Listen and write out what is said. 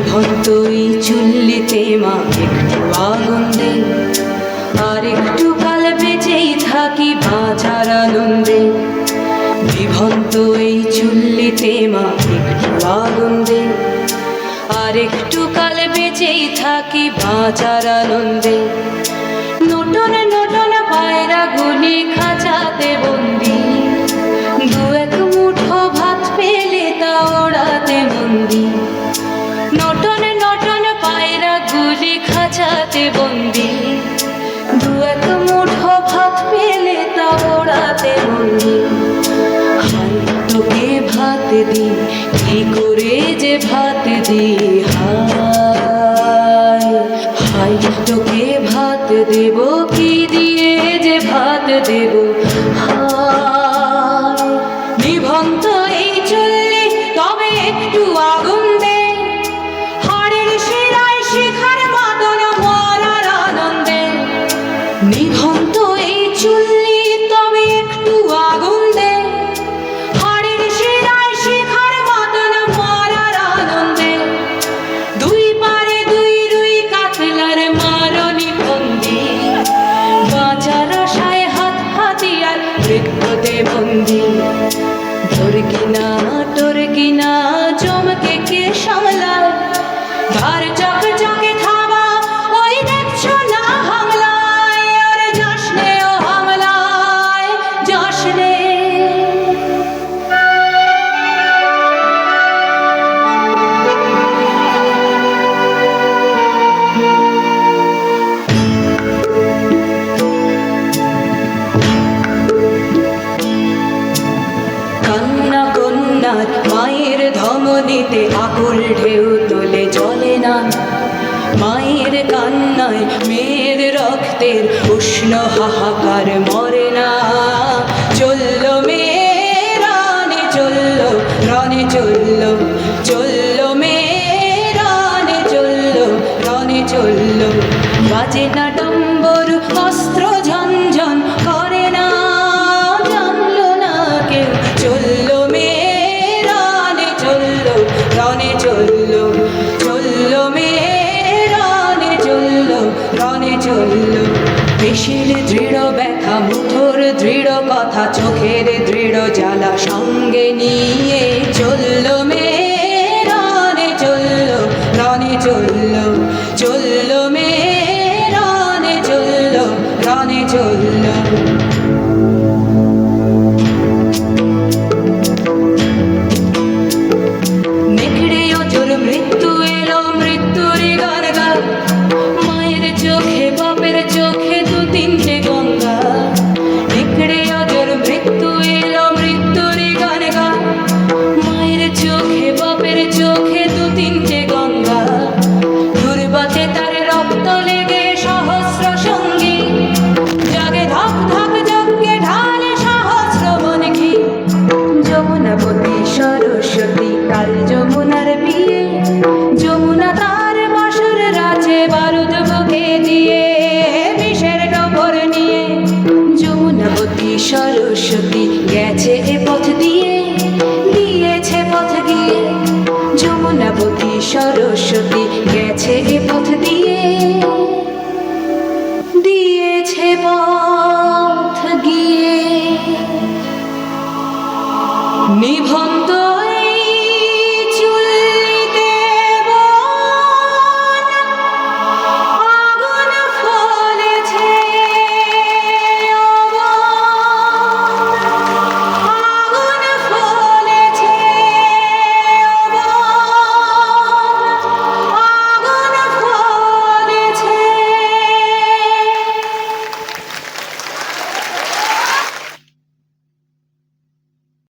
ভক্ত এই চুল্লিতে মা, একটু আগুন দিন। আর একটু কাল বেঁচেই থাকি বাঁচার আনন্দে। বিভক্ত এই চুল্লিতে মা, একটু আগুন দিন। আর একটু কাল বেঁচেই থাকি বাঁচার আনন্দে। নটন নটন পায়রা গুলি খাঁচাতে বন্দি মুঠো পেলে তা বন্দি হাই তোকে ভাত দি কি করে যে ভাত দি হাই হাই তোকে ভাত দেব, কি দিয়ে যে ভাত দেব হাই নিভন্ত এই চললে তবে একটু আগুন দে হাড়ের শিরায় শিখার মাদন মরার తోటే ఉంది దొరికినా దొరికినా ধমনীতে আকুল ঢেউ তোলে, জলে না। মায়ের কান্নায় মেয়ের রক্তের উষ্ণ হাহাকার মরে না। চলল মেয়ে রানে চলল, রনে চলল চলল মেয়ে রানে চলল, রনে চলল। বাজে না ডম্বর, অস্ত্র চলল। পেশির দৃঢ় ব্যথা মুঠোর দৃঢ় কথা চোখের দৃঢ় জ্বালা সঙ্গে নিয়ে যমুনাপতি সরস্বতী গেছে এ পথ দিয়ে দিয়েছে পথ গিয়ে যমুনাপতি সরস্বতী